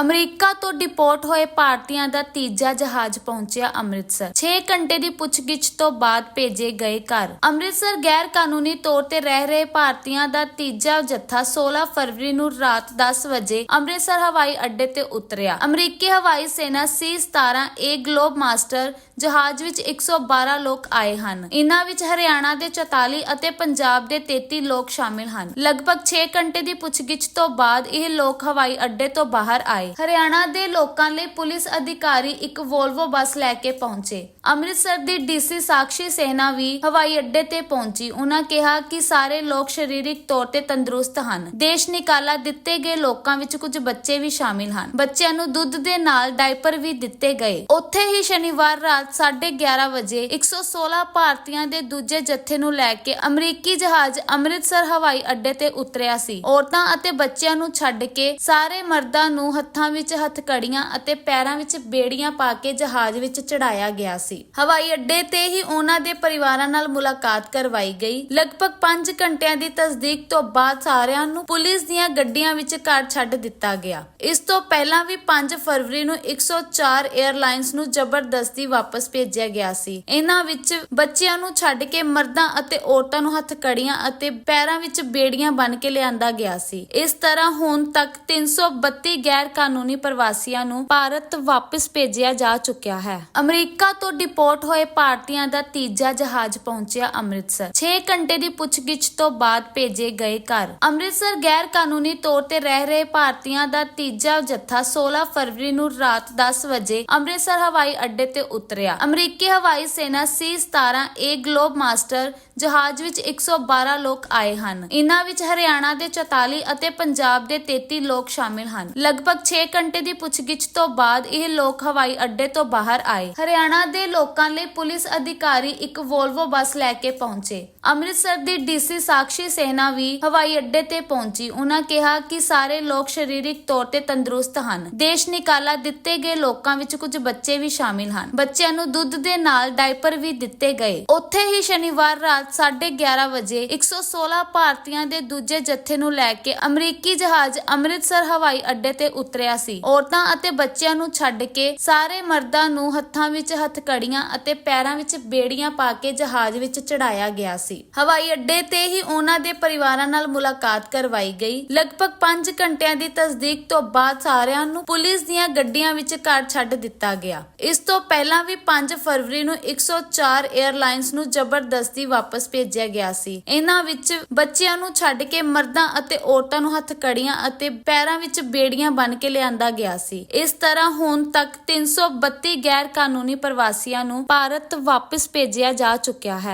America ਤੋਂ deport ਹੋਏ ਭਾਰਤੀਆਂ ਦਾ ਤੀਜਾ ਜਹਾਜ਼ ਪਹੁੰਚਿਆ ਅੰਮ੍ਰਿਤਸਰ। 6 ਘੰਟੇ ਦੀ ਪੁੱਛਗਿੱਛ ਤੋਂ ਬਾਅਦ ਭੇਜੇ ਗਏ ਘਰ। ਅੰਮ੍ਰਿਤਸਰ ਗੈਰ ਕਾਨੂੰਨੀ ਤੌਰ ਤੇ ਰਹਿ ਰਹੇ ਭਾਰਤੀਆਂ ਦਾ ਤੀਜਾ ਜੱਥਾ 16 ਫਰਵਰੀ ਨੂੰ ਰਾਤ 10 ਵਜੇ ਅੰਮ੍ਰਿਤਸਰ ਹਵਾਈ ਅੱਡੇ ਤੇ ਉਤਰਿਆ। ਅਮਰੀਕੀ ਹਵਾਈ ਸੈਨਾ C-17 ਏ ਗਲੋਬ ਮਾਸਟਰ ਜਹਾਜ਼ ਵਿੱਚ 112 ਲੋਕ ਆਏ ਹਨ। ਇਨ੍ਹਾਂ ਵਿੱਚ ਹਰਿਆਣਾ ਦੇ 44 ਅਤੇ ਪੰਜਾਬ ਦੇ 33 ਲੋਕ ਸ਼ਾਮਿਲ ਹਨ। ਲਗਭਗ 6 ਘੰਟੇ ਦੀ ਪੁੱਛਗਿੱਛ ਤੋਂ ਬਾਅਦ ਇਹ ਲੋਕ ਹਵਾਈ ਅੱਡੇ ਤੋਂ ਬਾਹਰ ਆਏ। ਹਰਿਆਣਾ ਦੇ ਲੋਕਾਂ ਲਈ ਪੁਲਿਸ ਅਧਿਕਾਰੀ ਇੱਕ ਵੋਲਵੋ ਬੱਸ ਲੈ ਕੇ ਪਹੁੰਚੇ। ਅੰਮ੍ਰਿਤਸਰ ਦੀ ਡੀਸੀ ਸਾਕਸ਼ੀ ਸੇਨਾ ਵੀ ਹਵਾਈ ਅੱਡੇ ਤੇ ਪਹੁੰਚੀ। ਉਹਨਾਂ ਕਿਹਾ ਕਿ ਸਾਰੇ ਲੋਕ ਸਰੀਰਕ ਤੌਰ ਤੇ ਤੰਦਰੁਸਤ ਹਨ। ਦੇਸ਼ ਨਿਕਾਲਾ ਦਿੱਤੇ ਗਏ ਲੋਕਾਂ ਵਿੱਚ ਕੁਝ ਬੱਚੇ ਵੀ ਸ਼ਾਮਿਲ ਹਨ। ਬੱਚਿਆਂ ਨੂੰ ਦੁੱਧ ਦੇ ਨਾਲ ਡਾਈਪਰ ਵੀ ਦਿੱਤੇ ਗਏ। ਉੱਥੇ ਹੀ ਸ਼ਨੀਵਾਰ ਰਾਤ 11:30 ਵਜੇ 116 ਭਾਰਤੀਆਂ ਦੇ ਦੂਜੇ ਜੱਥੇ ਨੂੰ ਲੈ ਕੇ ਅਮਰੀਕੀ ਜਹਾਜ਼ ਅੰਮ੍ਰਿਤਸਰ ਹਵਾਈ ਅੱਡੇ ਤੇ ਉਤਰਿਆ ਸੀ। ਔਰਤਾਂ ਅਤੇ ਬੱਚਿਆਂ ਨੂੰ ਛੱਡ ਕੇ ਸਾਰੇ ਮਰਦਾਂ ਨੂੰ ਹੱਥਾਂ ਵਿੱਚ ਹੱਥਕੜੀਆਂ ਅਤੇ ਪੈਰਾਂ ਵਿੱਚ ਬੇੜੀਆਂ ਪਾ ਕੇ ਜਹਾਜ਼ ਵਿੱਚ ਚੜਾਇਆ ਗਿਆ ਸੀ। ਹਵਾਈ ਅੱਡੇ ਤੇ ਹੀ ਉਹਨਾਂ ਦੇ ਪਰਿਵਾਰਾਂ ਨਾਲ ਮੁਲਾਕਾਤ ਕਰਵਾਈ ਗਈ। ਲਗਭਗ 5 ਘੰਟਿਆਂ ਦੀ ਤਸਦੀਕ ਤੋਂ ਬਾਅਦ ਸਾਰਿਆਂ ਨੂੰ ਪੁਲਿਸ ਦੀਆਂ ਗੱਡੀਆਂ ਵਿੱਚ ਘਰ ਛੱਡ ਦਿੱਤਾ ਗਿਆ। ਇਸ ਤੋਂ ਪਹਿਲਾਂ ਵੀ 5 ਫਰਵਰੀ ਨੂੰ 104 에ਅਰਲਾਈਨਸ ਨੂੰ ਜ਼ਬਰਦਸਤੀ ਵਾਪਸ ਭੇਜਿਆ ਗਿਆ ਸੀ। ਇਹਨਾਂ ਵਿੱਚ ਬੱਚਿਆਂ ਨੂੰ ਛੱਡ ਕੇ ਮਰਦਾਂ ਅਤੇ ਔਰਤਾਂ ਨੂੰ ਹੱਥਕੜੀਆਂ ਅਤੇ ਪੈਰਾਂ ਵਿੱਚ ਬੇੜੀਆਂ ਬੰਨ ਕੇ ਲਿਆਂਦਾ ਗਿਆ ਸੀ। ਇਸ ਤਰ੍ਹਾਂ ਹੁਣ ਤੱਕ 332 ਗੈਰ ਕਾਨੂੰਨੀ ਪ੍ਰਵਾਸੀਆਂ ਨੂੰ ਭਾਰਤ ਵਾਪਸ ਭੇਜਿਆ ਜਾ ਚੁੱਕਿਆ ਹੈ। ਅਮਰੀਕਾ ਤੋਂ ਡਿਪੋਰਟ ਹੋਏ ਭਾਰਤੀਆਂ ਦਾ ਤੀਜਾ ਜਹਾਜ਼ ਪਹੁੰਚਿਆ ਅੰਮ੍ਰਿਤਸਰ। 6 ਘੰਟੇ ਦੀ ਪੁੱਛਗਿੱਛ ਤੋਂ ਬਾਅਦ ਭੇਜੇ ਗਏ ਘਰ। ਅੰਮ੍ਰਿਤਸਰ ਗੈਰ ਕਾਨੂੰਨੀ ਤੌਰ ਤੇ ਰਹਿ ਰਹੇ ਭਾਰਤੀਆਂ ਦਾ ਤੀਜਾ ਜੱਥਾ 16 ਫਰਵਰੀ ਨੂੰ ਰਾਤ 10 ਵਜੇ ਅੰਮ੍ਰਿਤਸਰ ਹਵਾਈ ਅੱਡੇ ਤੇ ਉਤਰਿਆ। ਅਮਰੀਕੀ ਹਵਾਈ ਸੈਨਾ C-17 ਏ ਗਲੋਬ ਮਾਸਟਰ ਜਹਾਜ਼ ਵਿੱਚ 112 ਲੋਕ ਆਏ ਹਨ। ਇਨ੍ਹਾਂ ਵਿੱਚ ਹਰਿਆਣਾ ਦੇ 44 ਅਤੇ ਪੰਜਾਬ ਦੇ 33 ਲੋਕ ਸ਼ਾਮਿਲ ਹਨ। ਲਗਭਗ 6 ਘੰਟੇ ਦੀ ਪੁੱਛਗਿੱਛ ਤੋਂ ਬਾਅਦ ਇਹ ਲੋਕ ਹਵਾਈ ਅੱਡੇ ਤੋਂ ਬਾਹਰ ਆਏ। ਹਰਿਆਣਾ ਦੇ ਲੋਕਾਂ ਲਈ ਪੁਲਿਸ ਅਧਿਕਾਰੀ ਇੱਕ ਵੋਲਵੋ ਬੱਸ ਲੈ ਕੇ ਪਹੁੰਚੇ। ਅੰਮ੍ਰਿਤਸਰ ਦੀ ਡੀਸੀ ਸਾਕਸ਼ੀ ਸੇਨਾ ਵੀ ਹਵਾਈ ਅੱਡੇ ਤੇ ਪਹੁੰਚੀ। ਉਹਨਾਂ ਕਿਹਾ ਕਿ ਸਾਰੇ ਲੋਕ ਸਰੀਰਕ ਤੌਰ ਤੇ ਤੰਦਰੁਸਤ ਹਨ। ਦੇਸ਼ ਨਿਕਾਲਾ ਦਿੱਤੇ ਗਏ ਲੋਕਾਂ ਵਿੱਚ ਕੁਝ ਬੱਚੇ ਵੀ ਸ਼ਾਮਿਲ ਹਨ। ਬੱਚਿਆਂ ਨੂੰ ਦੁੱਧ ਦੇ ਨਾਲ ਡਾਈਪਰ ਵੀ ਦਿੱਤੇ ਗਏ। ਉੱਥੇ ਹੀ ਸ਼ਨੀਵਾਰ ਰਾਤ 11:30 ਵਜੇ 116 ਭਾਰਤੀਆਂ ਦੇ ਦੂਜੇ ਜੱਥੇ ਨੂੰ ਲੈ ਕੇ ਅਮਰੀਕੀ ਜਹਾਜ਼ ਅੰਮ੍ਰਿਤਸਰ ਹਵਾਈ ਅੱਡੇ ਤੇ ਉਤਰੇ। ਉਤਰਿਆ ਸੀ। ਔਰਤਾਂ ਅਤੇ ਬੱਚਿਆਂ ਨੂੰ ਛੱਡ ਕੇ ਸਾਰੇ ਮਰਦਾਂ ਨੂੰ ਹੱਥਾਂ ਵਿੱਚ ਹੱਥਕੜੀਆਂ ਅਤੇ ਪੈਰਾਂ ਵਿੱਚ ਬੇੜੀਆਂ ਪਾ ਕੇ ਜਹਾਜ਼ ਵਿੱਚ ਚੜਾਇਆ ਗਿਆ ਸੀ। ਹਵਾਈ ਅੱਡੇ ਤੇ ਹੀ ਉਹਨਾਂ ਦੇ ਪਰਿਵਾਰਾਂ ਨਾਲ ਮੁਲਾਕਾਤ ਕਰਵਾਈ ਗਈ। ਲਗਭਗ 5 ਘੰਟਿਆਂ ਦੀ ਤਸਦੀਕ ਤੋਂ ਬਾਅਦ ਸਾਰਿਆਂ ਨੂੰ ਪੁਲਿਸ ਦੀਆਂ ਗੱਡੀਆਂ ਵਿੱਚ ਘਰ ਛੱਡ ਦਿੱਤਾ ਗਿਆ। ਇਸ ਤੋਂ ਪਹਿਲਾਂ ਵੀ 5 ਫਰਵਰੀ ਨੂੰ 104 에ਅਰਲਾਈਨਸ ਨੂੰ ਜ਼ਬਰਦਸਤੀ ਵਾਪਸ ਭੇਜਿਆ ਗਿਆ ਸੀ। ਇਹਨਾਂ ਵਿੱਚ ਬੱਚਿਆਂ ਨੂੰ ਛੱਡ ਕੇ ਮਰਦਾਂ ਅਤੇ ਔਰਤਾਂ ਨੂੰ ਹੱਥਕੜੀਆਂ ਅਤੇ ਪੈਰਾਂ ਵਿੱਚ ਬੇੜੀਆਂ ਬੰਨ ਕੇ ਲਿਆਂਦਾ ਗਿਆ ਸੀ। ਇਸ ਤਰ੍ਹਾਂ ਹੁਣ ਤੱਕ 332 ਗੈਰ ਕਾਨੂੰਨੀ ਪ੍ਰਵਾਸੀਆਂ ਨੂੰ ਭਾਰਤ ਵਾਪਸ ਭੇਜਿਆ ਜਾ ਚੁੱਕਿਆ ਹੈ।